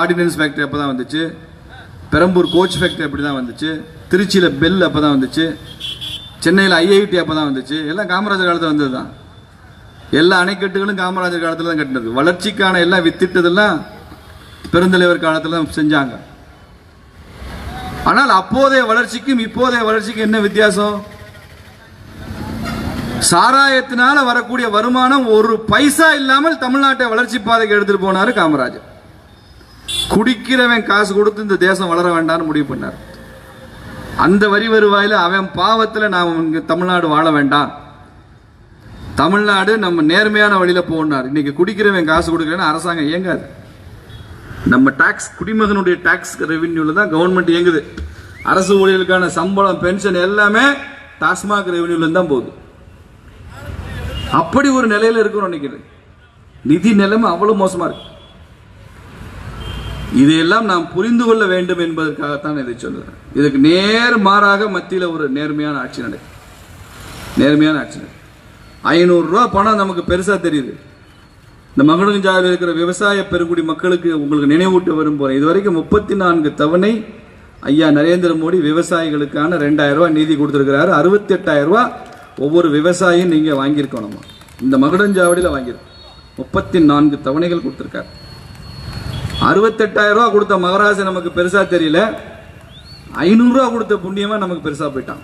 Ordinance factory அப்போ தான் வந்துச்சு. பெரம்பூர் கோச் ஃபேக்ட்ரி அப்படி தான் வந்துச்சு. திருச்சியில் பெல் அப்போ தான் வந்துச்சு. சென்னையில் ஐஐடி அப்போ தான் வந்துச்சு. எல்லாம் காமராஜர் காலத்தில் வந்தது தான் எல்லா அணைக்கட்டுகளும் காமராஜர் காலத்தில் தான் கட்டினது. வளர்ச்சிக்கான எல்லாம் வித்திட்டதெல்லாம் பெருந்தலைவர் காலத்தில் தான் செஞ்சாங்க. ஆனால் அப்போதைய வளர்ச்சிக்கும் இப்போதைய வளர்ச்சிக்கும் என்ன வித்தியாசம்? சாராயத்தினால வரக்கூடிய வருமானம் ஒரு பைசா இல்லாமல் தமிழ்நாட்டை வளர்ச்சி பாதைக்கு எடுத்துட்டு போனாரு காமராஜர். குடிக்கிறவன் காசு கொடுத்து இந்த தேசம் வளர வேண்டாம்னு முடிவு பண்ணார். அந்த வரி வருவாயில் அவன் பாவத்தில் நாம் இங்கே தமிழ்நாடு வாழ வேண்டாம். தமிழ்நாடு நம்ம நேர்மையான வழியில் போனார். இன்னைக்கு குடிக்கிறவன் காசு கொடுக்கலன்னு அரசாங்கம் இயங்காது. நம்ம டாக்ஸ் குடிமகனுடைய டாக்ஸ் ரெவென்யூல தான் கவர்மெண்ட் இயங்குது. அரசு ஊழியர்களுக்கான சம்பளம் பென்ஷன் எல்லாமே டாஸ்மாக் ரெவென்யூல தான் போகுது. அப்படி ஒரு நிலையில இருக்கிறோம் நினைக்கிறேன். நிதி நிலைமை அவ்வளவு மோசமா இருக்கு. இதையெல்லாம் நாம் புரிந்து கொள்ள வேண்டும் என்பதற்காகத்தான் இதை சொல்லுகிறேன். இதுக்கு நேர் மாறாக மத்தியில் ஒரு நேர்மையான ஆட்சி நடக்கும் நேர்மையான ஆட்சி நடக்கும் ஐநூறுரூவா பணம் நமக்கு பெருசாக தெரியுது. இந்த மகுடஞ்சாவில் இருக்கிற விவசாய பெருங்குடி மக்களுக்கு உங்களுக்கு நினைவூட்ட வரும் இது இதுவரைக்கும் முப்பத்தி நான்கு தவணை ஐயா நரேந்திர மோடி விவசாயிகளுக்கான ரெண்டாயிரம் ரூபாய் நிதி கொடுத்துருக்கிறாரு. அறுபத்தி எட்டாயிரம் ரூபா ஒவ்வொரு விவசாயியும் நீங்கள் வாங்கியிருக்கணுமா? இந்த மகுடஞ்சாவடியில் வாங்கியிருக்கோம் முப்பத்தி நான்கு தவணைகள் கொடுத்துருக்காரு. அறுபத்தெட்டாயிரம் ரூபா கொடுத்த மகராஜன் நமக்கு பெருசா தெரியல. ஐநூறுரூவா கொடுத்த புண்ணியமா நமக்கு பெருசா போயிட்டான்.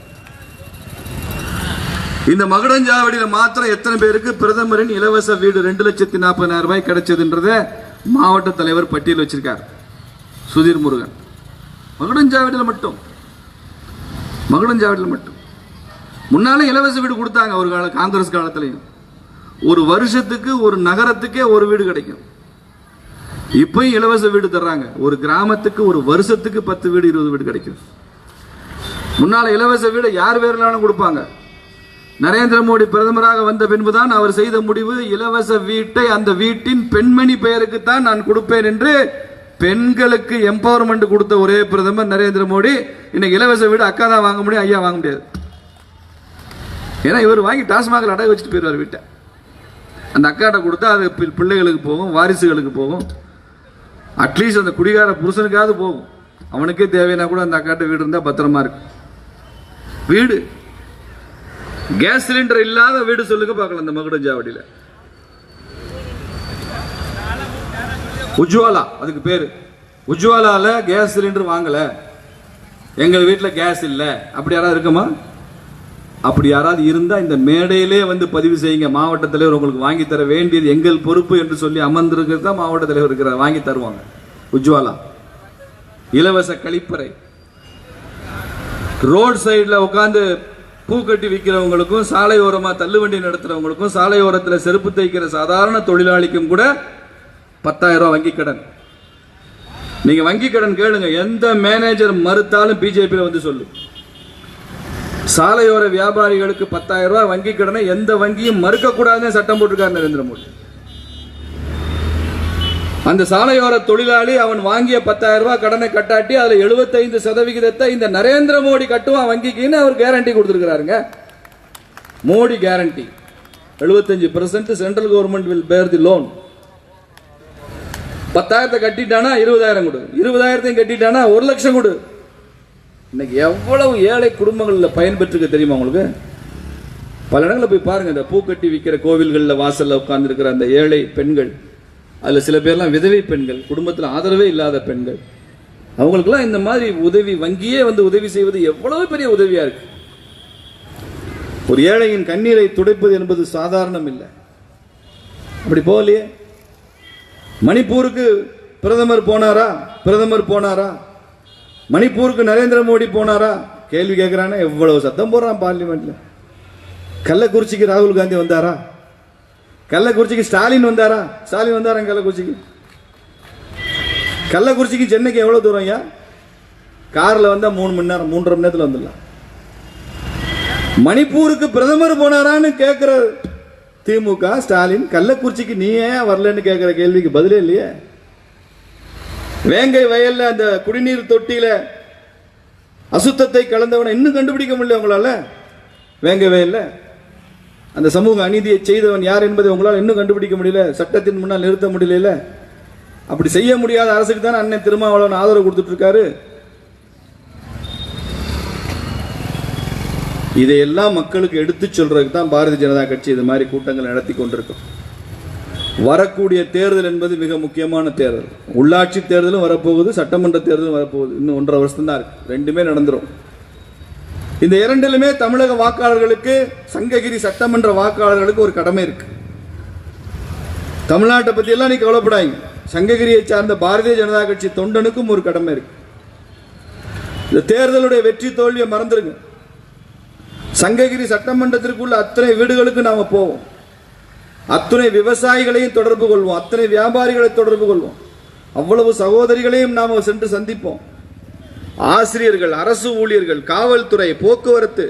இந்த மகுடஞ்சாவடியில மாத்திரம் எத்தனை பேருக்கு பிரதமரின் இலவச வீடு ரெண்டு லட்சத்தி நாற்பதாயிரம் ரூபாய் கிடைச்சதுன்றத மாவட்ட தலைவர் பட்டியல் வச்சிருக்கார். சுதீர் முருகன். மகுடஞ்சாவடியில் மட்டும். மகுடஞ்சாவடியில் மட்டும். முன்னால இலவச வீடு கொடுத்தாங்க ஒரு கால காங்கிரஸ் காலத்திலையும். ஒரு வருஷத்துக்கு ஒரு நகரத்துக்கே ஒரு வீடு கிடைக்கும். இப்பயும் இலவச வீடு தர்றாங்க. ஒரு கிராமத்துக்கு ஒரு வருஷத்துக்கு பத்து வீடு இருபது வீடு கிடைக்கும் முன்னால் இலவச வீடு யார் பேர்லாலும் கொடுப்பாங்க. நரேந்திர மோடி பிரதமராக வந்த பின்புதான் அவர் செய்த முடிவு இலவச வீட்டை அந்த வீட்டின் பெண்மணி பெயருக்கு தான் நான் கொடுப்பேன் என்று பெண்களுக்கு எம்பவர்மெண்ட் கொடுத்த ஒரே பிரதமர் நரேந்திர மோடி. இன்னைக்கு இலவச வீடு அக்கா தான் வாங்க முடியும் ஐயா வாங்க முடியாது. ஏன்னா இவர் வாங்கி டாஸ்மாக அடகு வச்சுட்டு போயிடுவார் வீட்டை. அந்த அக்காட்ட கொடுத்தா அது பி- பிள்ளைகளுக்கு போகும் வாரிசுகளுக்கு போகும். அட்லீஸ்ட் அந்த குடிகார புருஷனுக்காவது போகும். அவனுக்கே தேவைன்னா கூட அந்த அக்காட்ட வீடு இருந்தால் பத்திரமா இருக்கு. வீடு. கேஸ் சிலிண்டர் இல்லாத வீடு சொல்லுங்க பார்க்கலாம் இந்த மகுடஞ்சாவடியில் உஜ்வாலா அதுக்கு பேர். உஜ்வாலாவில் கேஸ் சிலிண்டர் வாங்கலை. எங்கள் வீட்டில் கேஸ் இல்லை. அப்படி யாராவது இருக்குமா? அப்படி யாராவது இருந்தால் இந்த மேடையிலே வந்து பதிவு செய்யுங்க. மாவட்ட தலைவர் உங்களுக்கு வாங்கி தர வேண்டியது எங்கள் பொறுப்பு என்று சொல்லி அமர்ந்திருக்கிறது தான் மாவட்ட தலைவர் இருக்கிறார் வாங்கி தருவாங்க. உஜ்வாலா. இலவச கழிப்பறை. ரோட் சைடில் உட்காந்து பூ கட்டி விற்கிறவங்களுக்கும் சாலையோரமாக தள்ளுவண்டி நடத்துகிறவங்களுக்கும் சாலையோரத்தில் செருப்பு தைக்கிற சாதாரண தொழிலாளிக்கும் கூட பத்தாயிரம் ரூபா வங்கி கடன். நீங்கள் வங்கி கடன் கேளுங்க. எந்த மேனேஜர் மறுத்தாலும் பிஜேபியில் வந்து சொல்லு. சாலையோர வியாபாரிகளுக்கு பத்தாயிரம் ரூபாய் வங்கி கடனை எந்த வங்கியும் மறுக்க கூடாதுன்னு சட்டம் போட்டிருக்காரு நரேந்திர மோடி. அந்த சாலையோர தொழிலாளி அவன் வாங்கிய பத்தாயிரம் ரூபாய் கடனை கட்டாட்டி அதுல 75% சதவிகிதத்தை இந்த நரேந்திர மோடி கட்டுவான் வங்கிக்குன்னு அவர் guarantee கொடுத்துருக்காருங்க Modi guarantee 75% central government will bear the loan பத்தாயிரத்தை கட்டிட்டானா இருபதாயிரம் கொடு. இருபதாயிரத்தையும் கட்டிட்டானா ஒரு லட்சம் கொடு. இன்னைக்கு எவ்வளவு ஏழை குடும்பங்களில் பயன்பெற்றுக்க தெரியுமா உங்களுக்கு? பல இடங்களில் போய் பாருங்க இந்த பூக்கட்டி விற்கிற கோவில்களில் வாசலில் உட்கார்ந்துருக்கிற அந்த ஏழை பெண்கள் அதில் சில பேர்லாம் விதவை பெண்கள் குடும்பத்தில் ஆதரவே இல்லாத பெண்கள். அவங்களுக்கெல்லாம் இந்த மாதிரி உதவி வங்கியே வந்து உதவி செய்வது எவ்வளவு பெரிய உதவியா இருக்கு. ஒரு ஏழையின் கண்ணீரை துடைப்பது என்பது சாதாரணம் இல்லை. அப்படி போகலையே? மணிப்பூருக்கு பிரதமர் போனாரா? பிரதமர் போனாரா? மணிப்பூருக்கு நரேந்திர மோடி போனாரா? கேள்வி கேட்குறானே எவ்வளவு சத்தம் போடுறான் பார்லிமெண்ட்ல. கள்ளக்குறிச்சிக்கு ராகுல் காந்தி வந்தாரா? கள்ளக்குறிச்சிக்கு ஸ்டாலின் வந்தாரா? ஸ்டாலின் வந்தாரா கள்ளக்குறிச்சிக்கு? கள்ளக்குறிச்சிக்கு சென்னைக்கு எவ்வளோ தூரம் ஐயா? காரில் வந்தால் மூணு மணி நேரம் மூன்றரை மணி நேரத்தில் வந்துடலாம். மணிப்பூருக்கு பிரதமர் போனாரான்னு கேட்குற திமுக ஸ்டாலின் கள்ளக்குறிச்சிக்கு நீ ஏன் வரலன்னு கேட்குற கேள்விக்கு பதிலே இல்லையே. வேங்கை வயல்ல அந்த குடிநீர் தொட்டியில அசுத்தத்தை கலந்தவனை இன்னும் கண்டுபிடிக்க முடியல உங்களால? வேங்கை வயல்ல? அந்த சமூக அநீதியை செய்தவன் யார் என்பதை உங்களால் இன்னும் கண்டுபிடிக்க முடியல? சட்டத்தின் முன்னால் நிறுத்த முடியல அப்படி செய்ய முடியாத அரசுக்கு தான் அண்ணன் திருமாவளவன் ஆதரவு கொடுத்துட்டு இருக்காரு இதையெல்லாம் மக்களுக்கு எடுத்துச் சொல்றதுக்கு தான் பாரதிய ஜனதா கட்சி இது மாதிரி கூட்டங்கள் நடத்தி கொண்டிருக்கும். வரக்கூடிய தேர்தல் என்பது மிக முக்கியமான தேர்தல். உள்ளாட்சி தேர்தலும் வரப்போகுது சட்டமன்ற தேர்தலும் வரப்போகுது. இன்னும் ஒன்றரை வருஷம் தான் இருக்கு. ரெண்டுமே நடந்துரும். இந்த இரண்டிலுமே தமிழக வாக்காளர்களுக்கு சங்ககிரி சட்டமன்ற வாக்காளர்களுக்கு ஒரு கடமை இருக்கு. தமிழ்நாட்டை பத்தி எல்லாம் நீ கவலைப்படாங்க சங்ககிரியை சார்ந்த பாரதிய ஜனதா கட்சி தொண்டனுக்கும் ஒரு கடமை இருக்கு. இந்த தேர்தலுடைய வெற்றி தோல்வியை மறந்துருங்க. சங்ககிரி சட்டமன்றத்திற்குள்ள அத்தனை வீடுகளுக்கு நாம போவோம். அத்தனை விவசாயிகளையும் தொடர்பு கொள்வோம். அத்தனை வியாபாரிகளை தொடர்பு கொள்வோம். அவ்வளவு சகோதரிகளையும் நாம் சென்று சந்திப்போம். ஆசிரியர்கள் அரசு ஊழியர்கள் காவல்துறை போக்குவரத்து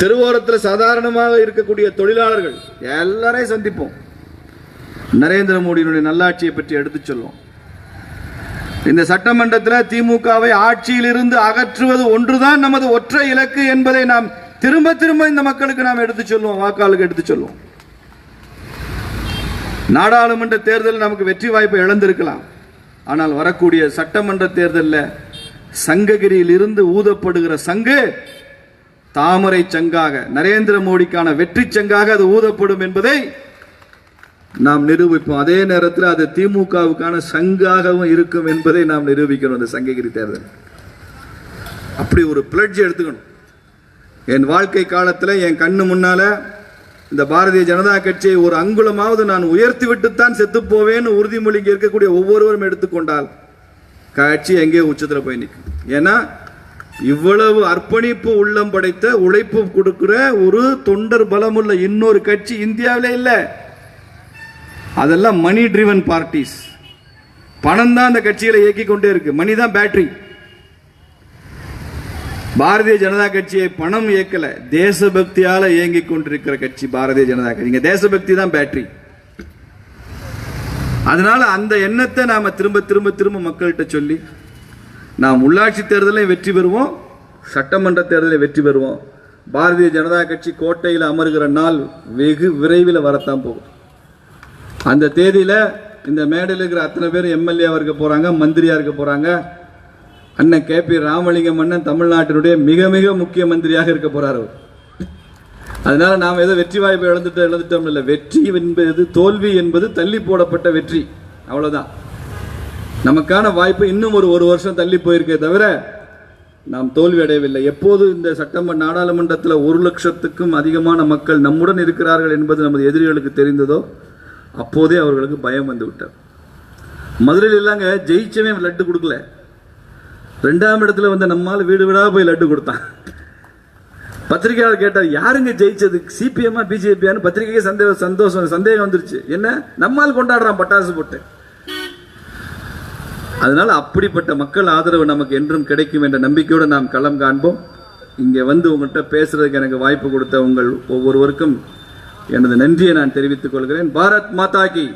தெருவோரத்தில் சாதாரணமாக இருக்கக்கூடிய தொழிலாளர்கள் எல்லாரையும் சந்திப்போம். நரேந்திர மோடியினுடைய நல்லாட்சியை பற்றி எடுத்துச் சொல்லுவோம் இந்த சட்டமன்றத்தில் திமுகவை ஆட்சியிலிருந்து அகற்றுவது ஒன்றுதான் நமது ஒற்றை இலக்கு என்பதை நாம் திரும்ப திரும்ப இந்த மக்களுக்கு நாம் எடுத்துச் சொல்லுவோம் வாக்காளருக்கு எடுத்துச் சொல்லுவோம் நாடாளுமன்ற தேர்தலில் நமக்கு வெற்றி வாய்ப்பை இழந்திருக்கலாம். ஆனால் வரக்கூடிய சட்டமன்ற தேர்தலில் சங்ககிரியில் இருந்து ஊதப்படுகிற சங்கு தாமரை சங்காக நரேந்திர மோடிக்கான வெற்றி சங்காக அது ஊதப்படும் என்பதை நாம் நிரூபிப்போம். அதே நேரத்தில் அது திமுகவுக்கான சங்காகவும் இருக்கும் என்பதை நாம் நிரூபிக்கணும் இந்த சங்ககிரி தேர்தல். அப்படி ஒரு பிளட்ஜ் எடுத்துக்கணும். என் வாழ்க்கை காலத்தில் என் கண்ணு முன்னால இந்த பாரதிய ஜனதா கட்சியை ஒரு அங்குலமாவது நான் உயர்த்தி விட்டுத்தான் செத்து போவேன்னு உறுதிமொழி இருக்கக்கூடிய ஒவ்வொருவரும் எடுத்துக்கொண்டால் கட்சி எங்கேயோ உச்சத்தில் போய் நிற்கும்? ஏன்னா இவ்வளவு அர்ப்பணிப்பு உள்ளம் படைத்த உழைப்பு கொடுக்கிற ஒரு தொண்டர் பலமுள்ள இன்னொரு கட்சி இந்தியாவிலே இல்லை. அதெல்லாம் மணி ட்ரிவன் பார்ட்டிஸ் பணம் தான் அந்த கட்சிகளை இயக்கி கொண்டே இருக்கு. மணி தான் பேட்டரி பாரதிய ஜனதா கட்சியை பணம் இயக்கல தேசபக்தியால இயங்கிக் கொண்டிருக்கிற கட்சி பாரதிய ஜனதா கட்சி. இங்க தேசபக்தி தான் பேட்டரி அதனால அந்த எண்ணத்தை நாம திரும்ப திரும்ப திரும்ப மக்கள்கிட்ட சொல்லி நாம் உள்ளாட்சி தேர்தலையும் வெற்றி பெறுவோம் சட்டமன்ற தேர்தலில் வெற்றி பெறுவோம். பாரதிய ஜனதா கட்சி கோட்டையில் அமர்கிற நாள் வெகு விரைவில் வரத்தான் போகும் அந்த தேதியில இந்த மேடையில் இருக்கிற அத்தனை பேர் எம்எல்ஏ இருக்க போறாங்க மந்திரியா இருக்க போறாங்க அண்ணன் கே பி ராமலிங்கம் அண்ணன் தமிழ்நாட்டினுடைய மிக மிக முக்கிய மந்திரியாக இருக்க போறார் அவர். அதனால நாம் ஏதோ வெற்றி வாய்ப்பை இழந்துட்டு இழந்துட்டோம் இல்லை. வெற்றி என்பது தோல்வி என்பது தள்ளி போடப்பட்ட வெற்றி. அவ்வளோதான் நமக்கான வாய்ப்பு இன்னும் ஒரு ஒரு வருஷம் தள்ளி போயிருக்கே தவிர நாம் தோல்வி அடையவில்லை. எப்போது இந்த சட்டமன்ற நாடாளுமன்றத்தில் ஒரு லட்சத்துக்கும் அதிகமான மக்கள் நம்முடன் இருக்கிறார்கள் என்பது நமது எதிரிகளுக்கு தெரிந்ததோ அப்போதே அவர்களுக்கு பயம் வந்து விட்டார் மதுரையில் இல்லாங்க ஜெயிச்சவே லட்டு கொடுக்கல. ரெண்டாம் இடத்துல வந்து நம்மால் வீடு வீடாக போய் லட்டு கொடுத்தான். பத்திரிகையாளர் கேட்டார் யாருங்க ஜெயிச்சது? சிபிஎம்மா பிஜேபியான்னு பத்திரிகைக்கு சந்தேகம் சந்தோஷம் சந்தேகம் வந்துருச்சு. என்ன? நம்மால் கொண்டாடுறான் பட்டாசு போட்டு. அதனால் அப்படிப்பட்ட மக்கள் ஆதரவு நமக்கு என்றும் கிடைக்கும் என்ற நம்பிக்கையோடு நாம் களம் காண்போம். இங்கே வந்து உங்கள்கிட்ட பேசுறதுக்கு எனக்கு வாய்ப்பு கொடுத்த உங்கள் ஒவ்வொருவருக்கும் எனது நன்றியை நான் தெரிவித்துக் கொள்கிறேன். பாரத் மாதா கி.